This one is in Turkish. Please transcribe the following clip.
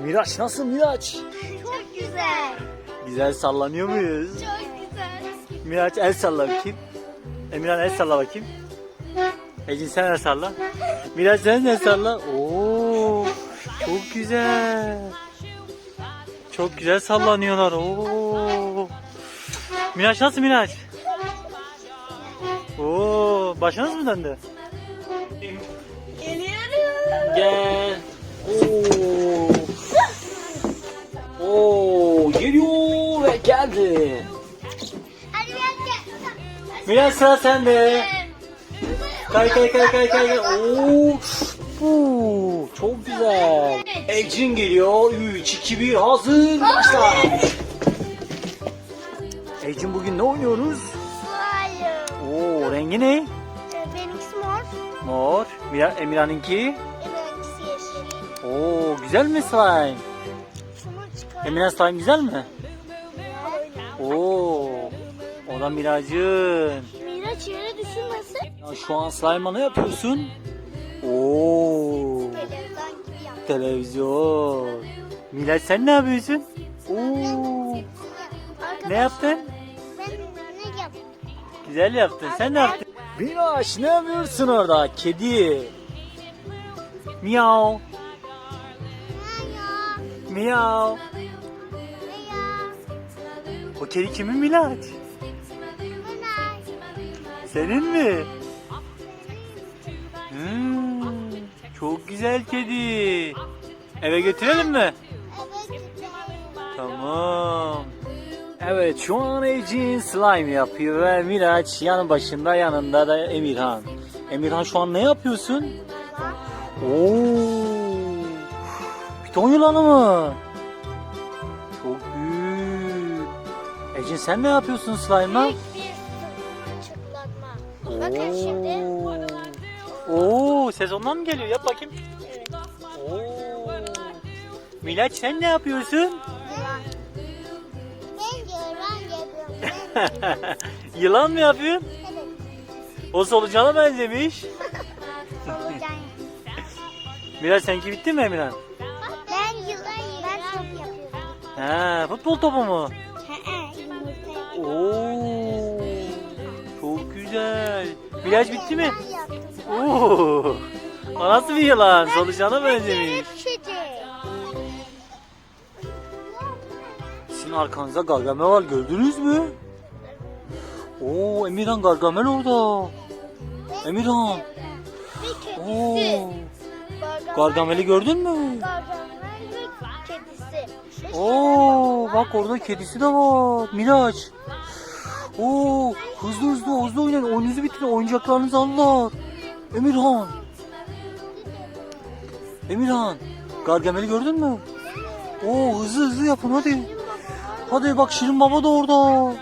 Miraç nasıl Miraç? Çok güzel. Güzel sallanıyor muyuz? Çok güzel. Miraç el salla bakayım. Emirhan el salla bakayım. Ecin sen el salla. Miraç sen el salla. Oo, çok güzel. Çok güzel sallanıyorlar. Oo. Miraç nasıl Miraç? Oo, başınız mı döndü? Geliyorum. Gel. Oo. Geldi. Hadi. Miraç sıra sende. Kay kay kay kay kay. kay. Oo. Oo, çok güzel. Ecrin geliyor. 3 2 1 hazır. Başla. Ecrin bugün ne oynuyoruz? Hayır. Oo, rengi ne? Ee, Benimkisi mor. Mor. Mira, Emirhan'ınki? Benimkisi yeşil. Oo, güzel mi slime? Emirhan slime güzel mi? O da Miraç'ın. Miraç yere düşürmesin. Ya şu an slime'a ne yapıyorsun? Oo. Televizyon gibi yap. Televizyon. Miraç sen ne yapıyorsun? Oo. Ne yaptın? Ben ne yaptım? Güzel yaptın. Sen ne yaptın? Miraç ne yapıyorsun orada? Kedi. Miau. Miau. Ya? O kedi kimin Miraç? Senin mi? Hmm, çok güzel kedi. Eve götürelim mi? Tamam. Evet şu an Ecin slime yapıyor ve Miraç yanı başında yanında da Emirhan. Emirhan şu an ne yapıyorsun? Oo. Piton yılanı mı? Çok büyük. Ecin sen ne yapıyorsun slime'a? Bakın şimdi. Oo, sezondan mı geliyor? Yap bakayım. Evet. Oo. Miraç sen ne yapıyorsun? Ben yılan yapıyorum. Ben Yılan mı yapıyorsun? evet. O solucana benzemiş. Solucan. Miraç seninki bitti mi Emirhan? Ben yılan ben top yapıyorum. He, futbol topu mu? He yumurta. Oo, güzel. Miraç bitti mi? Oo, o nasıl bir yılan? Solucana benzemiş. Sizin arkanızda Gargamel var gördünüz mü? Oo, Emirhan Gargamel orada. Emirhan. Oo. Gargamel'i gördün mü? Gargamel kedisi. Oo, bak orada kedisi de var. Miraç. Oo, hızlı hızlı hızlı oynayın. Oyununuzu bitirin. Oyuncaklarınızı alırlar. Emirhan. Emirhan. Gargamel'i gördün mü? Oo, hızlı hızlı yapın hadi. Hadi bak Şirin Baba da orada.